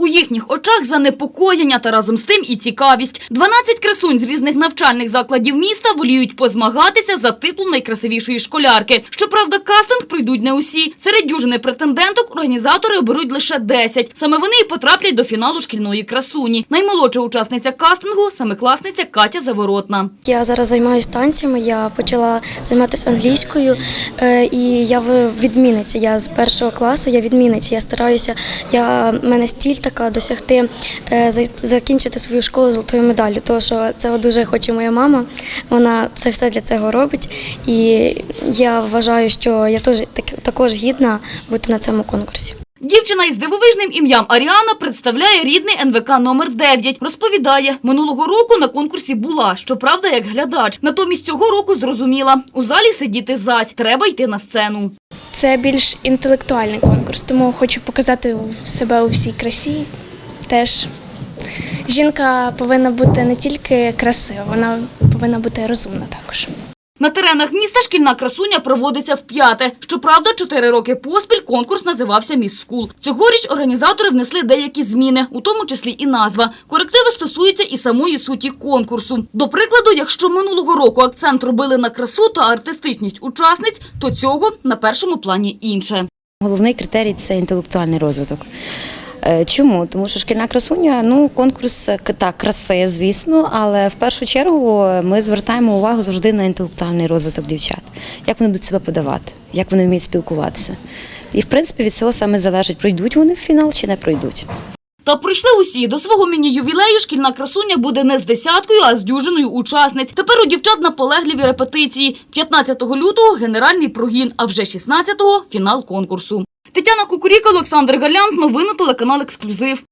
У їхніх очах занепокоєння та разом з тим і цікавість. 12 красунь з різних навчальних закладів міста воліють позмагатися за титул найкрасивішої школярки. Щоправда, кастинг пройдуть не усі. Серед дюжини претенденток організатори оберуть лише 10. Саме вони і потраплять до фіналу шкільної красуні. Наймолодша учасниця кастингу – семикласниця Катя Заворотна. Я зараз займаюся танцями. Я почала займатися англійською, е, і я відмінниця. Я з першого класу я відмінниця. Я стараюся. Я мене стіль така досягти е, закінчити свою школу золотою медаллю. Тому що цього дуже хоче моя мама. Вона це все для цього робить. І я вважаю, що я теж так- також гідна бути на цьому конкурсі. Дівчина із дивовижним ім'ям Аріана представляє рідний НВК номер 9 Розповідає, минулого року на конкурсі була, щоправда, як глядач. Натомість цього року зрозуміла, у залі сидіти зась, треба йти на сцену. Це більш інтелектуальний конкурс, тому хочу показати себе у всій красі. Теж жінка повинна бути не тільки красива, вона повинна бути розумна також. На теренах міста шкільна красуня проводиться вп'яте. Щоправда, чотири роки поспіль конкурс називався «Міс Скул». Цьогоріч організатори внесли деякі зміни, у тому числі і назва. Корективи стосуються і самої суті конкурсу. До прикладу, якщо минулого року акцент робили на красу та артистичність учасниць, то цього на першому плані інше. Головний критерій це інтелектуальний розвиток. Е, Чому? Тому що шкільна красуня, ну конкурс е, так, краси, звісно, але в першу чергу е, ми звертаємо увагу завжди на інтелектуальний розвиток дівчат, як вони будуть себе подавати, як вони вміють спілкуватися. І в принципі від цього саме залежить, пройдуть вони в фінал чи не пройдуть. Та прийшли усі. До свого міні-ювілею шкільна красуня буде не з десяткою, а з дюжиною учасниць. Тепер у дівчат наполегливі репетиції. 15 лютого – генеральний прогін, а вже 16-го – фінал конкурсу. Тетяна Кукуріка, Олександр Галянт. Новини телеканал «Ексклюзив».